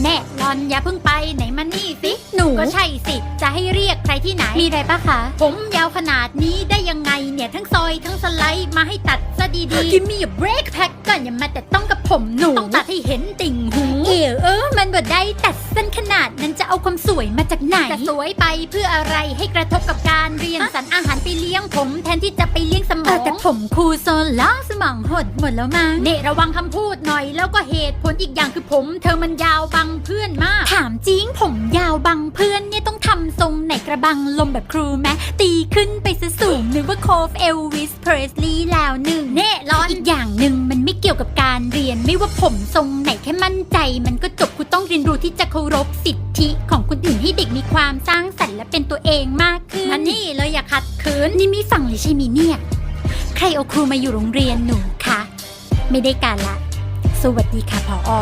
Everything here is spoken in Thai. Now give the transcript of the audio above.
แน่รอนอย่าเพิ่งไปไหนมานี่สิ หนูก็ใช่สิ จะให้เรียกใครที่ไหน มีอะไรปะคะ ผมยาวขนาดนี้ได้ยังไงเนี่ยทั้งซอยทั้งสไลด์มาให้ตัดซะดีๆ Give me a break แพ็กก่อนอย่ามาแต่ต้องกับผมหนู ต้องตัดให้เห็นติ่งหู เอวเออ มันบ่ได้ตัดสั้นขนาดนั้นจะเอาความสวยมาจากไหน จะสวยไปเพื่ออะไรให้กระทบกับการเรียนสรรอาหารไปเลี้ยงผม แทนที่จะไปเลี้ยงสมเออองแต่ผมครูโซนล้าส มองหดหมดแล้วมั้งเนระวังคำพูดหน่อย แล้วก็เหตุผลอีกอย่างคือผม เธอมันยาวบังเพื่อนมาก ถามจริงผมยาวบังเพื่อนเนี่ยต้องทำทรงไหนกระบังลมแบบครูแมตีขึ้นไปซะสูงนึกว่าโคฟเอลวิสเพรสลีย์แล้วหนึ่งเน่ร้อนอีกอย่างหนึ่งมันไม่เกี่ยวกับการเรียนไม่ว่าผมทรงไหนแค่มั่นใจ มันก็จบคุณต้องเรียนรู้ที่จะเคารพสิทธิของคนอื่นให้เด็กมีความสร้างสรรค์และเป็นตัวเองมากขึ้นอันนี้เลยอย่าขัดขืนนี่ไม่ฟังเลยใช่ไหมเนี่ยใครเอาครูมาอยู่โรงเรียนหนูคะ ไม่ได้การละ สวัสดีค่ะพออ